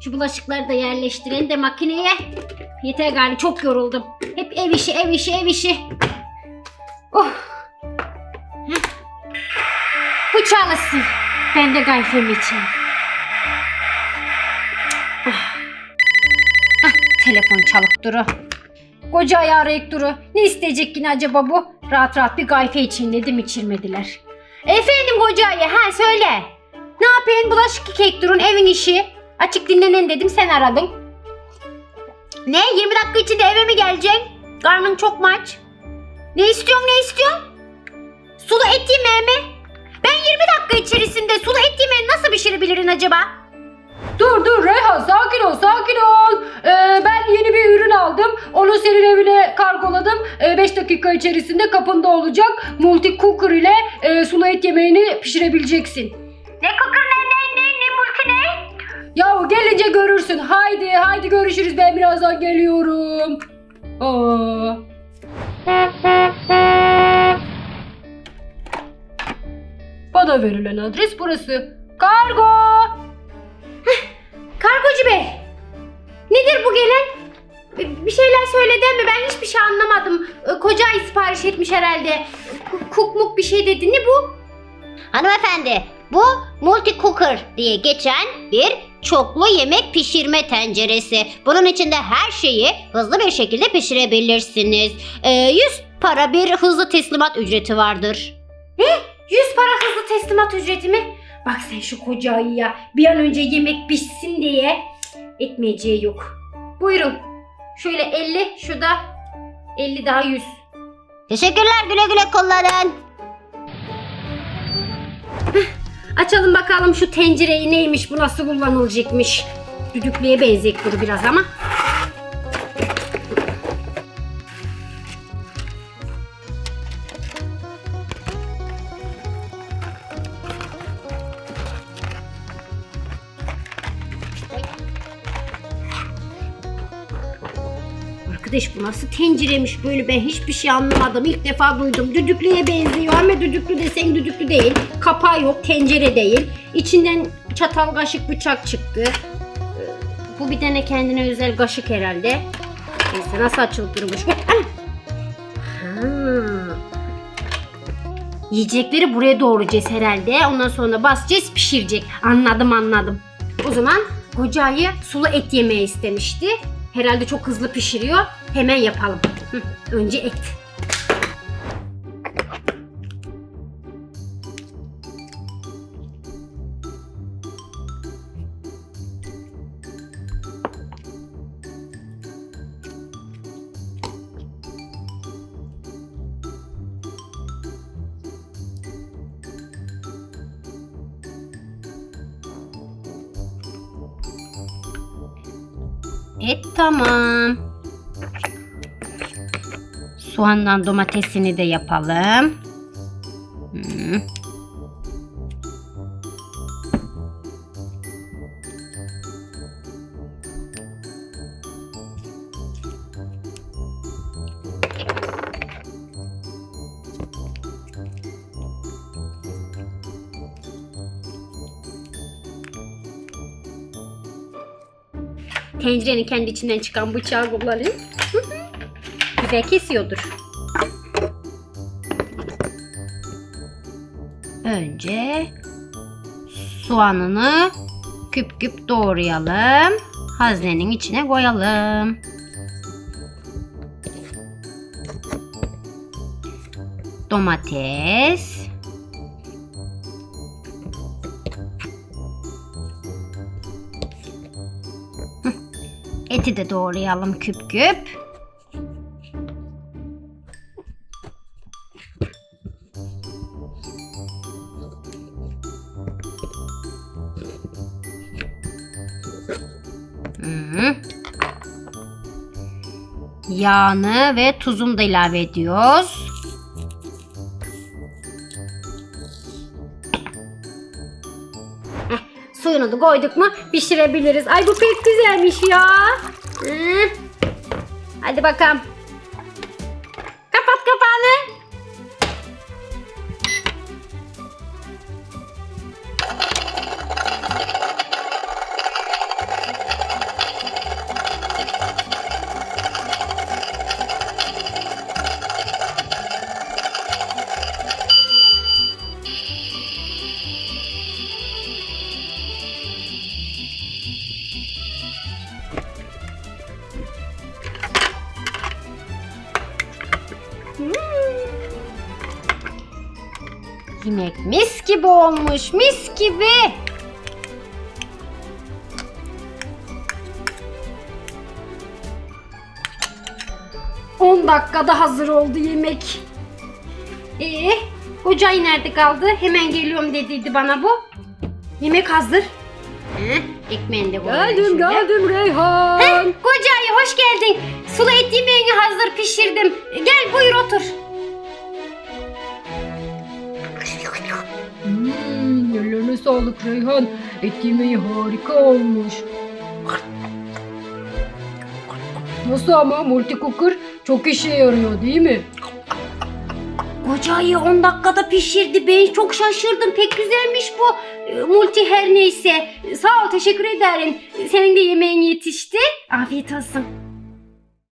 Şu bulaşıkları da yerleştirelim de makineye. Yeter galiba çok yoruldum. Hep ev işi ev işi ev işi. Oh. Heh. Bu çalışsın. Ben de kahvemi içeyim. Ah. Ah, telefon çalıp duru. Koca ayağı arayıp duru. Ne isteyecek yine acaba bu? Rahat rahat bir gayfe için dedim içirmediler. Efendim koca ha söyle. Ne yapayım bulaşık yıkayıp durun evin işi. Açık dinlenen dedim sen aradın. Ne 20 dakika içinde eve mi geleceksin? Karnın çok mu aç? Ne istiyorsun ne istiyorsun? Sulu et yemeği mi? Ben 20 dakika içerisinde sulu et yemeğini nasıl pişirebilirim acaba? Dur dur Reyhan sakin ol sakin ol. Ee, ben yeni bir ürün aldım. Onu senin evine kargoladım. 5 dakika içerisinde kapında olacak. Multi cooker ile e, sulu et yemeğini pişirebileceksin. Gelince görürsün. Haydi haydi görüşürüz ben birazdan geliyorum. Aa. Bana verilen adres burası. Kargo. Kargocu bey. Nedir bu gelen? Bir- şeyler söyledi mi? Ben hiçbir şey anlamadım. Ee, Koca ay sipariş etmiş herhalde. Ku- Kukmuk bir şey dedi. Ne bu? Hanımefendi, bu multi cooker diye geçen bir çoklu yemek pişirme tenceresi. Bunun içinde her şeyi hızlı bir şekilde pişirebilirsiniz. Ee, 100 para bir hızlı teslimat ücreti vardır. 100 para hızlı teslimat ücreti mi? Bak sen şu koca ayıya bir an önce yemek pişsin diye etmeyeceği yok. Buyurun. Şöyle 50, şu da 50 daha 100. Teşekkürler güle güle kullanın. Açalım bakalım şu tencereyi neymiş bu nasıl kullanılacakmış. Düdüklüye benzeyecek bu biraz ama. Arkadaş bu nasıl tenceremiş böyle ben hiçbir şey anlamadım. İlk defa duydum. Düdüklüye benziyor ama düdüklü desen düdüklü değil. Kapağı yok, tencere değil. İçinden çatal, kaşık, bıçak çıktı. Ee, Bu bir tane kendine özel kaşık herhalde. Neyse nasıl açılıp durmuş. Yiyecekleri buraya doğrayacağız herhalde. Ondan sonra basacağız pişirecek. Anladım anladım. O zaman koca ayı sulu et yemeği istemişti. Herhalde çok hızlı pişiriyor. Hemen yapalım. Hı, Önce et. Et tamam. Soğandan domatesini de yapalım. Hmm. Tencerenin kendi içinden çıkan bıçağı kullanayım. Güzel kesiyordur. Önce soğanını küp küp doğrayalım. Haznenin içine koyalım. Domates. Eti de doğrayalım küp küp. Yağını ve tuzunu da ilave ediyoruz. Heh, Suyunu da koyduk mu pişirebiliriz. Ay bu pek güzelmiş ya. Hadi bakalım. Hmm. Yemek mis gibi olmuş, mis gibi. On dakikada hazır oldu yemek. Ee, ocağı nerede kaldı? Hemen geliyorum dediydi bana bu. Yemek hazır. Heh, ekmeğini de koyalım Geldim şöyle. geldim Reyhan. Heh, Kocayı hoş geldin. Sulu et yemeğini hazır pişirdim. Gel buyur otur. Hmm, ellerine sağlık Reyhan. Et yemeği harika olmuş. Nasıl ama multi cooker çok işe yarıyor değil mi? Kocayı 10 dakikada pişirdi. Ben çok şaşırdım. Pek güzelmiş bu. Multi her neyse. Sağ ol teşekkür ederim. Senin de yemeğin yetişti. Afiyet olsun.